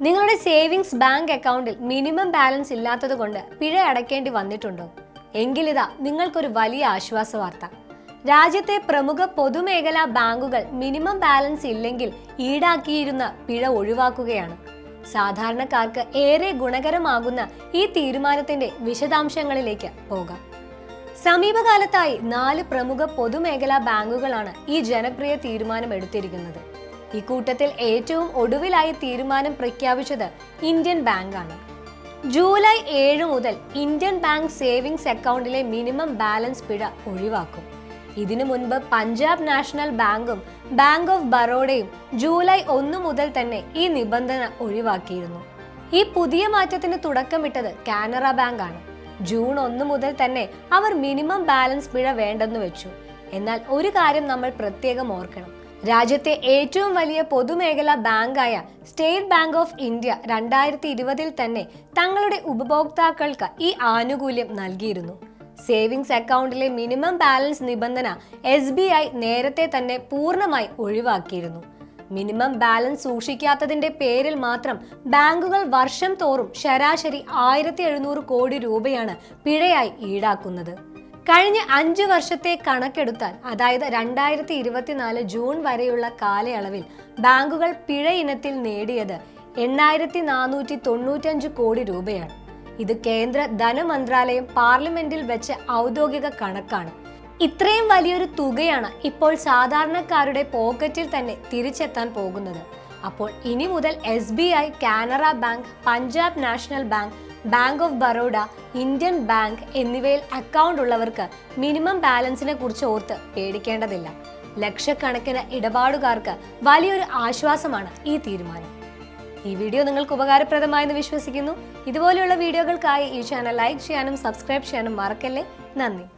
നിങ്ങളുടെ savings bank അക്കൗണ്ടിൽ minimum balance ഇല്ലാത്തതുകൊണ്ട് പിഴ അടയ്ക്കേണ്ടി വന്നിട്ടുണ്ടോ? എങ്കിലിതാ നിങ്ങൾക്കൊരു വലിയ ആശ്വാസ വാർത്ത. രാജ്യത്തെ പ്രമുഖ പൊതുമേഖലാ ബാങ്കുകൾ മിനിമം ബാലൻസ് ഇല്ലെങ്കിൽ ഈടാക്കിയിരുന്ന പിഴ ഒഴിവാക്കുകയാണ്. സാധാരണക്കാർക്ക് ഏറെ ഗുണകരമാകുന്ന ഈ തീരുമാനത്തിന്റെ വിശദാംശങ്ങളിലേക്ക് പോകാം. സമീപകാലത്തായി നാല് പ്രമുഖ പൊതുമേഖലാ ബാങ്കുകളാണ് ഈ ജനപ്രിയ തീരുമാനം എടുത്തിരിക്കുന്നത്. ഇക്കൂട്ടത്തിൽ ഏറ്റവും ഒടുവിലായി തീരുമാനം പ്രഖ്യാപിച്ചത് ഇന്ത്യൻ ബാങ്കാണ്. ജൂലൈ ഏഴ് മുതൽ ഇന്ത്യൻ ബാങ്ക് സേവിങ്സ് അക്കൗണ്ടിലെ മിനിമം ബാലൻസ് പിഴ ഒഴിവാക്കും. ഇതിനു മുൻപ് പഞ്ചാബ് നാഷണൽ ബാങ്കും ബാങ്ക് ഓഫ് ബറോഡയും ജൂലൈ ഒന്ന് മുതൽ തന്നെ ഈ നിബന്ധന ഒഴിവാക്കിയിരുന്നു. ഈ പുതിയ മാറ്റത്തിന് തുടക്കമിട്ടത് കാനറ ബാങ്ക് ആണ് ജൂൺ ഒന്ന് മുതൽ തന്നെ അവർ മിനിമം ബാലൻസ് പിഴ വേണ്ടെന്ന് വെച്ചു. എന്നാൽ ഒരു കാര്യം നമ്മൾ പ്രത്യേകം ഓർക്കണം. രാജ്യത്തെ ഏറ്റവും വലിയ പൊതുമേഖലാ ബാങ്കായ സ്റ്റേറ്റ് ബാങ്ക് ഓഫ് ഇന്ത്യ രണ്ടായിരത്തി ഇരുപതിൽ തന്നെ തങ്ങളുടെ ഉപഭോക്താക്കൾക്ക് ഈ ആനുകൂല്യം നൽകിയിരുന്നു. സേവിങ്സ് അക്കൗണ്ടിലെ മിനിമം ബാലൻസ് നിബന്ധന എസ് ബി ഐ നേരത്തെ തന്നെ പൂർണമായി ഒഴിവാക്കിയിരുന്നു. മിനിമം ബാലൻസ് സൂക്ഷിക്കാത്തതിന്റെ പേരിൽ മാത്രം ബാങ്കുകൾ വർഷം തോറും ശരാശരി ആയിരത്തി കോടി രൂപയാണ് പിഴയായി ഈടാക്കുന്നത്. കഴിഞ്ഞ അഞ്ച് വർഷത്തെ കണക്കെടുത്താൽ അതായത് രണ്ടായിരത്തി ഇരുപത്തിനാല് ജൂൺ വരെയുള്ള കാലയളവിൽ ബാങ്കുകൾ പിഴ ഇനത്തിൽ നേടിയത് എണ്ണായിരത്തി നാനൂറ്റി തൊണ്ണൂറ്റഞ്ച് കോടി രൂപയാണ്. ഇത് കേന്ദ്ര ധനമന്ത്രാലയം പാർലമെന്റിൽ വെച്ച ഔദ്യോഗിക കണക്കാണ്. ഇത്രയും വലിയൊരു തുകയാണ് ഇപ്പോൾ സാധാരണക്കാരുടെ പോക്കറ്റിൽ തന്നെ തിരിച്ചെത്താൻ പോകുന്നത്. അപ്പോൾ ഇനി മുതൽ S B I Canara Bank Punjab National Bank Bank of Baroda Indian Bank എന്നിവയിൽ അക്കൗണ്ട് ഉള്ളവർക്ക് മിനിമം ബാലൻസിനെ കുറിച്ച് ഓർത്ത് പേടിക്കേണ്ടതില്ല. ലക്ഷക്കണക്കിന് ഇടപാടുകാർക്ക് വലിയൊരു ആശ്വാസമാണ് ഈ തീരുമാനം. ഈ വീഡിയോ നിങ്ങൾക്ക് ഉപകാരപ്രദമായെന്ന് വിശ്വസിക്കുന്നു. ഇതുപോലെയുള്ള വീഡിയോകൾക്കായി ഈ ചാനൽ ലൈക്ക് ചെയ്യാനും സബ്സ്ക്രൈബ് ചെയ്യാനും മറക്കല്ലേ? നന്ദി.